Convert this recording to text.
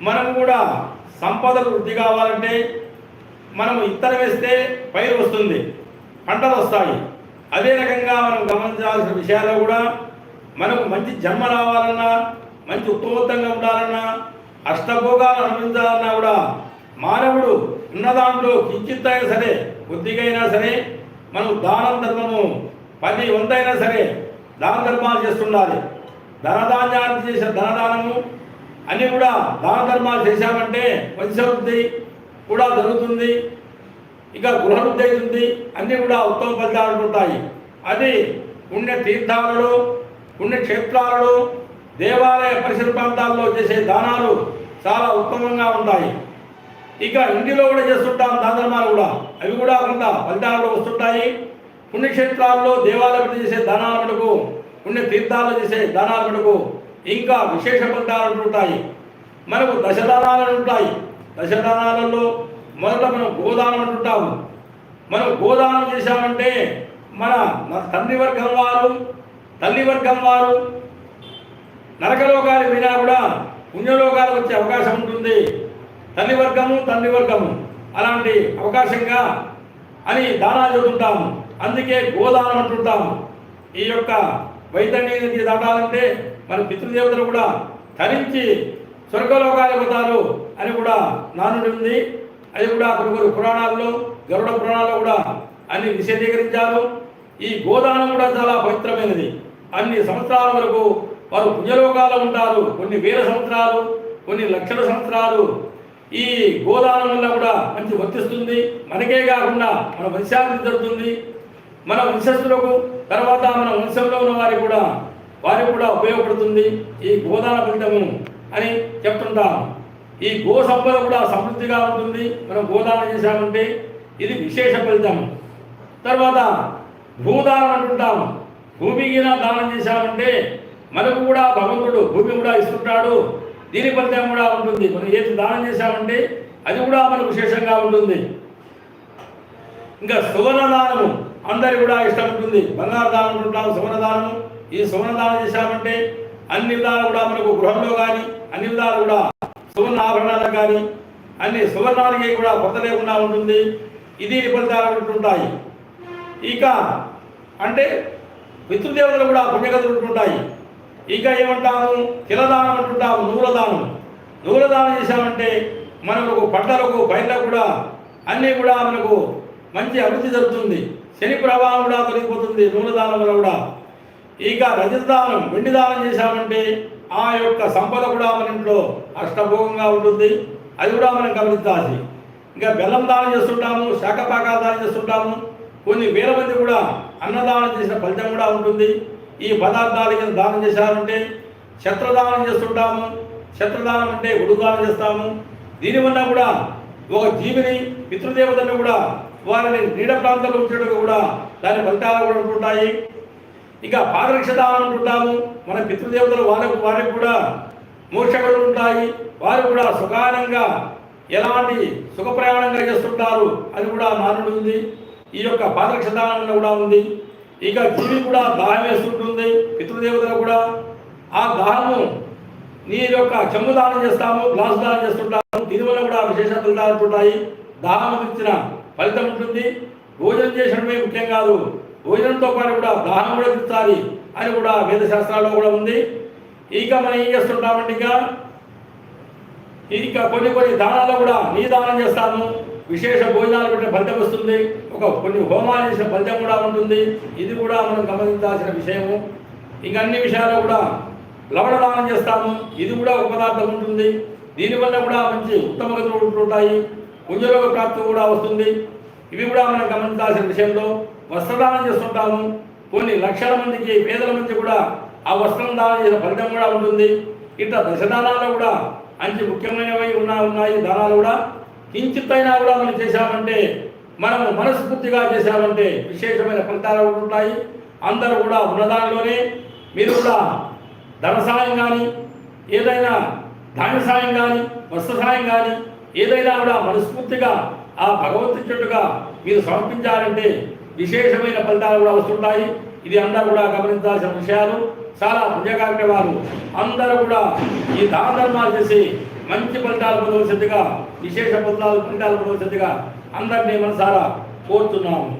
మనం కూడా సంపదలు వృద్ధి కావాలంటే మనం ఇత్తనం వేస్తే పైరు వస్తుంది పంటలు వస్తాయి. అదే రకంగా మనం గమనించాల్సిన విషయాల్లో కూడా మనకు మంచి జన్మ రావాలన్నా మంచి ఉత్తమోత్తంగా ఉండాలన్నా అష్టభోగాలు అనుభవించాలన్నా కూడా మానవుడు ఉన్నదాంట్లో కించిత్ అయినా సరే కొద్దిగైనా సరే మనం దానం ధర్మము పది వంతైనా సరే దాన ధర్మాలు చేస్తుండాలి. ధనధాన్యాన్ని చేసిన ధనదానము అన్నీ కూడా దాన ధర్మాలు చేశామంటే వంశవృద్ధి కూడా జరుగుతుంది. ఇక గృహవృద్ధి ఉంది అన్నీ కూడా ఉత్తమ ఫలితాలు ఉంటాయి. అది పుణ్య తీర్థాలలో పుణ్యక్షేత్రాలలో దేవాలయ పరిసర ప్రాంతాల్లో చేసే దానాలు చాలా ఉత్తమంగా ఉంటాయి. ఇక ఇంటిలో కూడా చేస్తుంటాం దానధర్మాలు కూడా. అవి కూడా కొంత ఫలితాలలో వస్తుంటాయి. పుణ్యక్షేత్రాల్లో దేవాలయం చేసే దానాల మటుకు పుణ్య తీర్థాలు చేసే దానాల మటుకు ఇంకా విశేష బంధాలు ఉంటాయి. మనకు దశదానాలు ఉంటాయి. దశదానాలలో మొదట మనం గోదానం అంటుంటాము. మనం గోదానం చేశామంటే మన మన తండ్రి వర్గం వారు తల్లి వర్గం వారు నరకలోకాలు వినా కూడా పుణ్యలోకాలు వచ్చే అవకాశం ఉంటుంది. తల్లి వర్గము తండ్రి వర్గము అలాంటి అవకాశంగా అని దానాలు చదువుతుంటాము అందుకే గోదానం అంటుంటాము. ఈ యొక్క వైద్యం దాటాలంటే మన పితృదేవతలు కూడా తరించి స్వర్గలోకాలు పోతారు అని కూడా నానుడి ఉంది. అది కూడా కొన్ని పురాణాల్లో గరుడ పురాణాల్లో కూడా అన్ని నిషేధీకరించారు. ఈ గోదానం కూడా చాలా పవిత్రమైనది. అన్ని సంవత్సరాల వరకు వారు పుణ్యలోకాలు ఉంటారు. కొన్ని వేల సంవత్సరాలు కొన్ని లక్షల సంవత్సరాలు ఈ గోదానం వల్ల కూడా మంచి వర్తిస్తుంది. మనకే కాకుండా మన వంశాభివృద్ధి జరుగుతుంది మన వంశస్థులకు తర్వాత మన వంశంలో ఉన్న వారికి కూడా వారికి కూడా ఉపయోగపడుతుంది ఈ గోదాన ఫలితము అని చెప్తుంటాం ఈ గో సంపద కూడా సమృద్ధిగా ఉంటుంది. మనం గోదానం చేశామంటే ఇది విశేష ఫలితం. తర్వాత భూదానం అంటుంటాము. భూమికి దానం చేశామంటే మనకు కూడా భగవంతుడు భూమి కూడా ఇస్తుంటాడు. దీని ఫలితం కూడా ఉంటుంది. మనం ఏది దానం చేశామంటే అది కూడా మనకు విశేషంగా ఉంటుంది. ఇంకా సువర్ణ దానము అందరి కూడా ఇష్టం ఉంటుంది. బంగారు దానం ఉంటాము సువర్ణ దానము ఈ సువర్ణ దానం చేశామంటే అన్ని విధాలు కూడా మనకు గృహంలో కానీ అన్ని విధాలు కూడా సువర్ణ ఆభరణాలకు కానీ అన్ని సువర్ణాలకి కూడా కొత్త లేకుండా ఉంటుంది. ఇది ఫలితాలు ఉంటుంటాయి ఇక అంటే పితృదేవతలు కూడా పుణ్యగతులు ఉంటుంటాయి. ఇక ఏమంటాము? తిలదానం అంటుంటాము నూలదానం. నూలదానం చేశామంటే మనకు పంటలకు బయటకు కూడా అన్నీ కూడా మనకు మంచి అభివృద్ధి జరుగుతుంది. శని ప్రభావం కూడా తొలగిపోతుంది నూనెదానం వల్ల కూడా. ఇక రజతదానం వెండి దానం చేశామంటే ఆ యొక్క సంపద కూడా మన ఇంట్లో అష్టభోగంగా ఉంటుంది. అది కూడా మనం గమనించాలి ఇంకా బెల్లం దానం చేస్తుంటాము శాఖపాకాలు దానం చేస్తుంటాము. కొన్ని వేల మంది కూడా అన్నదానం చేసిన ఫలితం కూడా ఉంటుంది. ఈ పదార్థాలు కింద దానం చేశారంటే శత్రుదానం చేస్తుంటాము. శత్రుదానం అంటే ఉడుదానం చేస్తాము. దీనివల్ల కూడా ఒక జీవిని పితృదేవతను కూడా వారిని నీడ ప్రాంతంలో ఉంచడానికి కూడా దాని ఫలితాలు కూడా ఉంటుంటాయి. ఇక పాదరక్ష దానం అంటుంటాము మన పితృదేవతలు వాళ్ళకు వారికి కూడా మోక్షಗಳು ఉంటాయి. వారు కూడా సుఖానంగా ఎలాంటి సుఖ ప్రయాణంగా చేస్తుంటారు అది కూడా నానుడు ఉంది. ఈ యొక్క పాదరక్ష దానంలో కూడా ఉంది. ఇక జీవి కూడా దాహం వేస్తుంటుంది. పితృదేవతలు కూడా ఆ దాహము నీ యొక్క చెమ్ము దానం చేస్తాము గ్లాసు దానం చేస్తుంటాము. దీనివల్ల కూడా విశేష ఫలితాలు ఉంటాయి. దాహం ఇచ్చిన ఫలితం ఉంటుంది. భోజనం చేసడమే ముఖ్యం కాదు. భోజనంతో పాటు కూడా దాహం కూడా తీర్చాలి అని కూడా వేద శాస్త్రాల్లో కూడా ఉంది. ఇక మనం ఏం చేస్తుంటామండి ఇక ఇక కొన్ని కొన్ని దానాలు కూడా నీ దానం చేస్తాము. విశేష భోజనాలు పెట్టే ఫలితం వస్తుంది. ఒక కొన్ని హోమాలు చేసిన ఫలితం కూడా ఉంటుంది. ఇది కూడా మనం గమనించాల్సిన విషయము. ఇంకా అన్ని విషయాల్లో కూడా లవణ దానం చేస్తాము. ఇది కూడా ఒక పదార్థం ఉంటుంది. దీనివల్ల కూడా మంచి ఉత్తమ గతులు ఉంటుంటాయి పుణ్యలోక ప్రాప్తి కూడా వస్తుంది. ఇవి కూడా మనం గమనించాల్సిన విషయంలో వస్త్రదానం చేస్తుంటాము. కొన్ని లక్షల మందికి పేదల మంది కూడా ఆ వస్త్రం దానం చేసిన ఫలితం కూడా ఉంటుంది. ఇట్లా దశదానాలు కూడా మంచి ముఖ్యమైనవి ఉన్నా ఉన్నాయి. దానాలు కూడా కించిత్తైనా కూడా మనం చేశామంటే మనము మనస్ఫూర్తిగా చేశామంటే విశేషమైన ఫలితాలు కూడా ఉంటాయి. అందరూ కూడా ఉన్నదానిలోనే మీరు కూడా ధన సహాయం కానీ ఏదైనా ధాన్య సాయం కానీ వస్త్ర సాయం కానీ ఏదైనా కూడా మనస్ఫూర్తిగా ఆ భగవంతుడి చెట్టుగా మీరు సమర్పించాలంటే విశేషమైన ఫలితాలు కూడా వస్తుంటాయి. ఇది అందరూ కూడా గమనించాల్సిన విషయాలు. చాలా పుణ్యకార్యవారు అందరూ కూడా ఈ దాన ధర్మాలు చేసి మంచి ఫలితాలు పొందవలసిందిగా విశేష ఫలితాలు ఫలితాలు పొందవలసిందిగా అందరినీ మనసారా కోరుతున్నాము.